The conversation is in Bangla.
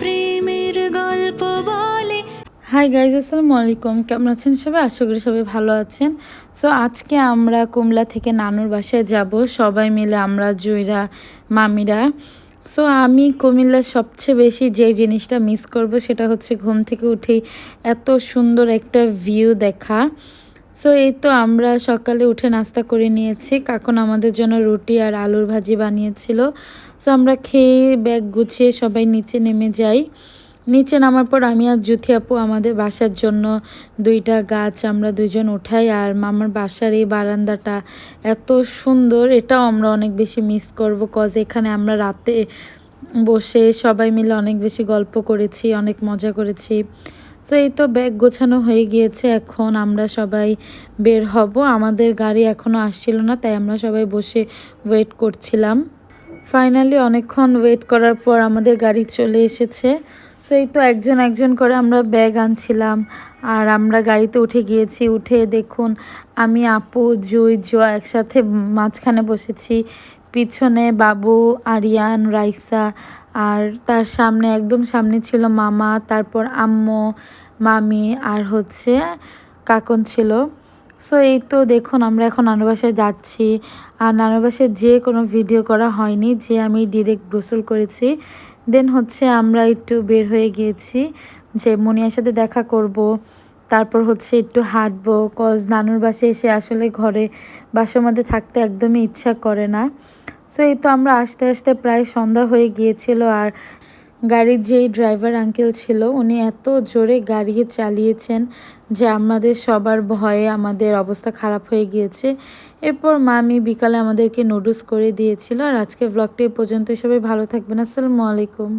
প্রেমের গল্প বলে। হাই গাইজ আসসালামু আলাইকুম। কেমন আছেন সবাই? আশা করি সবাই ভালো আছেন। সো আজকে আমরা কুমলা থেকে নানুর বাসায় যাব। সবাই মিলে আমরা, জুইরা, মামিরা। সো আমি কুমিল্লার সবচেয়ে বেশি যে জিনিসটা মিস করব, সেটা হচ্ছে ঘুম থেকে উঠেই এত সুন্দর একটা ভিউ দেখা। সো এই তো আমরা সকালে উঠে নাস্তা করে নিয়েছি। কাকুন আমাদের জন্য রুটি আর আলুর ভাজি বানিয়েছিল। সো আমরা খেয়ে ব্যাগ গুছিয়ে সবাই নিচে নেমে যাই। নিচে নামার পর আমি আর জুথি আপু আমাদের বাসার জন্য দুইটা গাছ আমরা দুইজন উঠাই আর মামার বাসার এই বারান্দাটা এত সুন্দর, এটাও আমরা অনেক বেশি মিস করব কজ এখানে আমরা রাতে বসে সবাই মিলে অনেক বেশি গল্প করেছি, অনেক মজা করেছি। তো এই তো ব্যাগ গোছানো হয়ে গিয়েছে, এখন আমরা সবাই বের হব। আমাদের গাড়ি এখনও আসছিল না, তাই আমরা সবাই বসে ওয়েট করছিলাম। ফাইনালি অনেকক্ষণ ওয়েট করার পর আমাদের গাড়ি চলে এসেছে। সো এই তো একজন একজন করে আমরা ব্যাগ আনছিলাম, আর আমরা গাড়িতে উঠে গিয়েছি। উঠে দেখুন, আমি, আপু, জুই, জোয়া একসাথে মাঝখানে বসেছি। পিছনে বাবু, আরিয়ান, রাইসা আর তার সামনে, একদম সামনে ছিল মামা, তারপর আম্মু, মামি আর হচ্ছে কাকন ছিল। সো এই তো দেখুন, আমরা এখন নানু বাসায় যাচ্ছি। আর নানু বাসায় যে কোনো ভিডিও করা হয়নি, যে আমি ডিরেক্ট গোসল করেছি। দেন হচ্ছে আমরা একটু বের হয়ে গিয়েছি যে মনিয়ার সাথে দেখা করব। তারপর হচ্ছে একটু হাঁটবো কজ নানুর বাসে এসে আসলে ঘরে বাসার মধ্যে থাকতে একদমই ইচ্ছা করে না। সো এই তো আমরা আস্তে আস্তে প্রায় সন্ধ্যা হয়ে গিয়েছিল আর গাড়ির যেই ড্রাইভার আঙ্কেল ছিল, উনি এত জোরে গাড়ি চালিয়েছেন যে আমাদের সবার ভয়ে আমাদের অবস্থা খারাপ হয়ে গিয়েছে। এরপর মামি বিকালে আমাদেরকে নুডলস করে দিয়েছিল আর আজকে ব্লগটি পর্যন্ত সবাই ভালো থাকবেন। আসসালামু আলাইকুম।